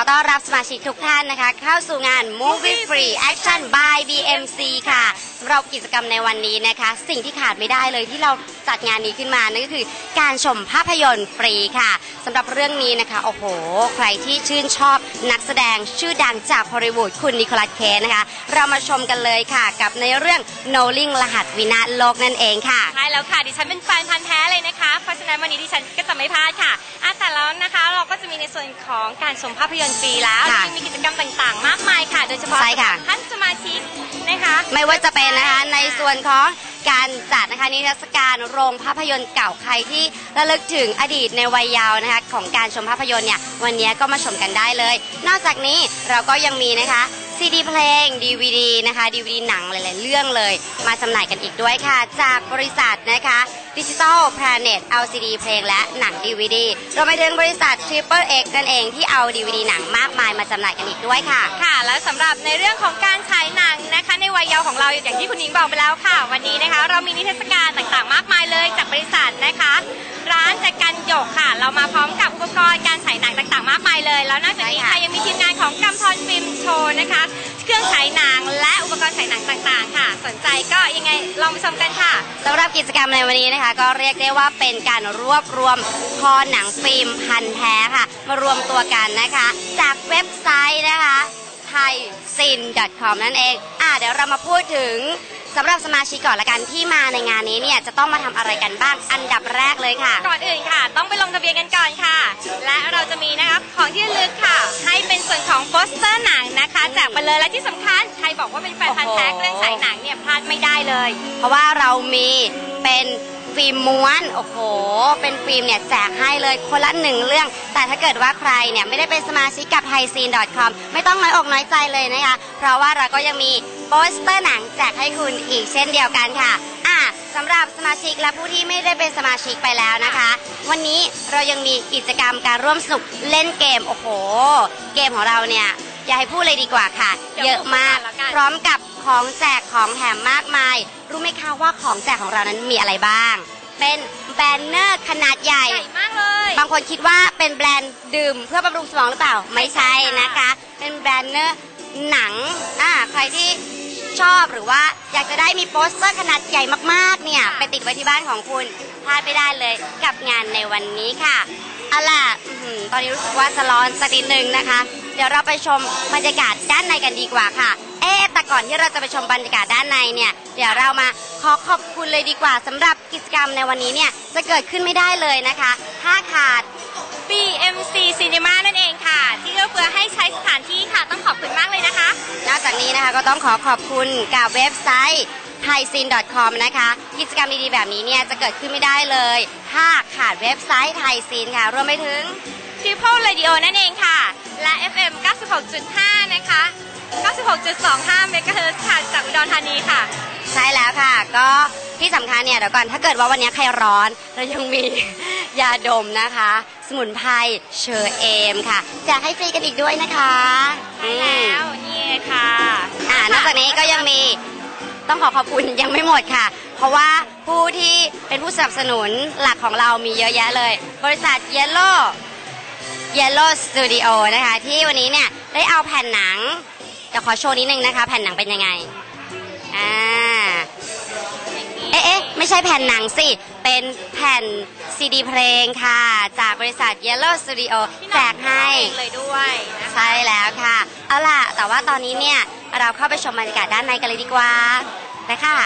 อต้อนรับสมาชิกทุกท่านนะคะ เข้าสู่งาน Movie Free Action by BMC ค่ะสำหรับกิจกรรมในวันนี้นะคะ สิ่งที่ขาดไม่ได้เลยที่เราจัดงานนี้ขึ้นมานั่นก็คือการชมภาพยนตร์ฟรีค่ะสำหรับเรื่องนี้นะคะ โอ้โห ใครที่ชื่นชอบนักแสดงชื่อดังจากฮอลลีวูดคุณนิโคลัสเคจนะคะ เรามาชมกันเลยค่ะ กับในเรื่อง Knowing รหัสวินาศโลกนั่นเองค่ะใช่ แล้วค่ะ ดิฉันเป็นแฟนพันธ์แท้เลยนะคะ เพราะฉะนั้นวันนี้ดิฉันก็จะไม่พลาดค่ะอะแต่แล้วนะคะเราก็จะมีในส่วนของการชมภาพยนตร์ฟรีแล้วค่ะยังมีกิจกรรมต่างๆ มากมายค่ะ โดยเฉพาะใช่ค่ะ ท่านสมาชิกนะคะไม่ว่าจะเป็นนะคะในส่วนของการจัดนะคะนิทรรศการโรงภาพยนตร์เก่าใครที่ระลึกถึงอดีตในวัยเยาว์นะคะของการชมภาพยนตร์เนี่ยวันนี้ก็มาชมกันได้เลย นอกจากนี้เราก็ยังมีนะคะ ซีดีเพลง DVD นะคะดีวดีหนังหลาย ๆ เรื่องเลย มาจำหน่ายกันอีกด้วยค่ะ จากบริษัทนะคะดิจิ t a ล Planet เอาซีดีเพลงและหนัง DVD รวมไปถึงบริษัท Triple X นั่นเองที่เอา DVD หนังมากมายมาจำหน่ายกันอีกด้วยค่ะ ค่ะ และสำหรับในเรื่องของการฉายหนังนะคะ ในวัยเยาว์ของเราอย่างที่คุณนิ้งบอกไปแล้วค่ะ วันนี้นะคะ เรามีนิทรรศการต่าง ๆ มากมายเลยจากบริษัทนะคะ ร้านจากกันหยกค่ะ เรามาพร้อมกับอุปกรณ์ เลย แล้วนอกจากนี้ใช่ค่ะค่ะยังมีทีมงานของกำธรฟิล์มโชว์นะคะ เครื่องฉายหนังและอุปกรณ์ฉายหนังต่างๆ ค่ะ สนใจก็ยังไงลองไปชมกันค่ะสำหรับกิจกรรมในวันนี้นะคะ ก็เรียกได้ว่าเป็นการรวบรวมคอหนังฟิล์มพันธุ์แท้ค่ะ มารวมตัวกันนะคะ จากเว็บไซต์นะคะ thaisin.com นั่นเอง อะเดี๋ยวเรามาพูดถึง สำหรับสมาชิกก่อนละกันที่มาในงานนี้เนี่ยจะต้องมาทำอะไรกันบ้างอันดับแรกเลยค่ะ ก่อนอื่นค่ะ ต้องไปลงทะเบียนกันก่อนค่ะ และเราจะมีนะคะของที่ระลึกค่ะ ให้เป็นส่วนของโปสเตอร์หนังนะคะแจกไปเลยและที่สำคัญใครบอกว่าเป็นแฟนพันธ์แท้เรื่องฉายหนังเนี่ยพลาดไม่ได้เลย เพราะว่าเรามีเป็นฟิล์มม้วนโอ้โห เป็นฟิล์มเนี่ยแจกให้เลยคนละหนึ่งเรื่อง แต่ถ้าเกิดว่าใครเนี่ยไม่ได้เป็นสมาชิกกับ thaiscene.com ไม่ต้องน้อยอกน้อยใจเลยนะคะ เพราะว่าเราก็ยังมี โปสเตอร์หนังแจกให้คุณอีกเช่นเดียวกันค่ะ อะสำหรับสมาชิกและผู้ที่ไม่ได้เป็นสมาชิกไปแล้วนะคะ วันนี้เรายังมีกิจกรรมการร่วมสนุกเล่นเกม โอ้โห เกมของเราเนี่ย อย่าให้พูดเลยดีกว่าค่ะเดี๋ยวเยอะมากพูดก่อนแล้วกันพร้อมกับของแจกของแถมมากมาย รู้ไหมคะว่าของแจกของเรานั้นมีอะไรบ้าง เป็นแบนเนอร์ขนาดใหญ่ ใหญ่มากเลย บางคนคิดว่าเป็นแบรนด์ดื่มเพื่อบำรุงสมองหรือเปล่า ไม่ใช่นะคะ เป็นแบรนด์เนอร์หนัง อ่า ใครที่ ชอบหรือว่าอยากจะได้มีโปสเตอร์ขนาดใหญ่มากๆเนี่ยไปติดไว้ที่บ้านของคุณพลาดไม่ได้เลยกับงานในวันนี้ค่ะเอาล่ะตอนนี้รู้สึกว่าจะร้อนสักนิดนึงนะคะ เดี๋ยวเราไปชมบรรยากาศด้านในกันดีกว่าค่ะ เอ๊แต่ก่อนที่เราจะไปชมบรรยากาศด้านในเนี่ยเดี๋ยวเรามาขอขอบคุณเลยดีกว่าสำหรับกิจกรรมในวันนี้เนี่ยจะเกิดขึ้นไม่ได้เลยนะคะถ้าขาด BMC Cinema นั่นเองค่ะ นอกจากนี้นะคะ ก็ต้องขอขอบคุณกับเว็บไซต์ thaisin.com นะคะ กิจกรรมดีๆแบบนี้เนี่ยจะเกิดขึ้นไม่ได้เลย ถ้าขาดเว็บไซต์ thaisin ค่ะ รวมไปถึง People Radio นั่นเองค่ะ และ FM 96.5 นะคะ 96.25 MHz ค่ะจากอุดรธานีค่ะ ใช่แล้วค่ะ ก็ที่สำคัญเนี่ยเดี๋ยวก่อนถ้าเกิดว่าวันนี้ใครร้อนเรายังมี ยาดมนะคะ สมุนไพรเชอร์เอมค่ะแจกให้ฟรีกันอีกด้วยนะคะใช่แล้วนี่ค่ะ อ่านอกจากนี้ก็ยังมีต้องขอขอบคุณยังไม่หมดค่ะ เพราะว่าผู้ที่เป็นผู้สนับสนุนหลักของเรามีเยอะแยะเลย บริษัท Yellow Yellow Studio นะคะ ที่วันนี้เนี่ยได้เอาแผ่นหนังเดี๋ยวขอโชว์นิดนึงนะคะ แผ่นหนังเป็นยังไงอ่าเอ๊ะเอ๊ะไม่ ใช่แผ่นหนังสิ เป็นแผ่นซีดีเพลงค่ะ จากบริษัท Yellow Studio แจกให้เองเลยด้วยนะคะใช่แล้วค่ะ เอาล่ะ แต่ว่าตอนนี้เนี่ย เราเข้าไปชมบรรยากาศด้านในกันเลยดีกว่าไปค่ะ